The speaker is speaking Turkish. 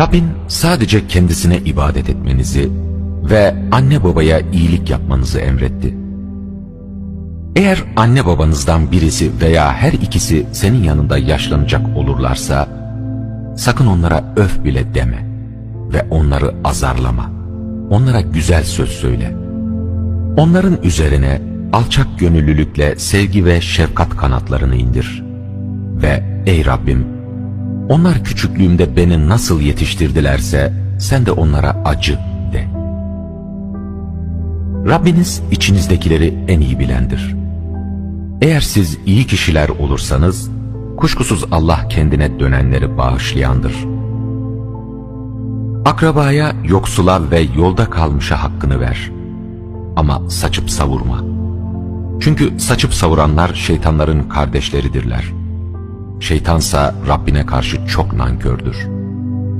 Rabbin sadece kendisine ibadet etmenizi ve anne babaya iyilik yapmanızı emretti. Eğer anne babanızdan birisi veya her ikisi senin yanında yaşlanacak olurlarsa, sakın onlara öf bile deme ve onları azarlama. Onlara güzel söz söyle. Onların üzerine alçak gönüllülükle sevgi ve şefkat kanatlarını indir. Ve ey Rabbim, onlar küçüklüğümde beni nasıl yetiştirdilerse sen de onlara acı de. Rabbiniz içinizdekileri en iyi bilendir. Eğer siz iyi kişiler olursanız, kuşkusuz Allah kendine dönenleri bağışlayandır. Akrabaya, yoksula ve yolda kalmışa hakkını ver. Ama saçıp savurma. Çünkü saçıp savuranlar şeytanların kardeşleridirler. Şeytansa Rabbine karşı çok nankördür.''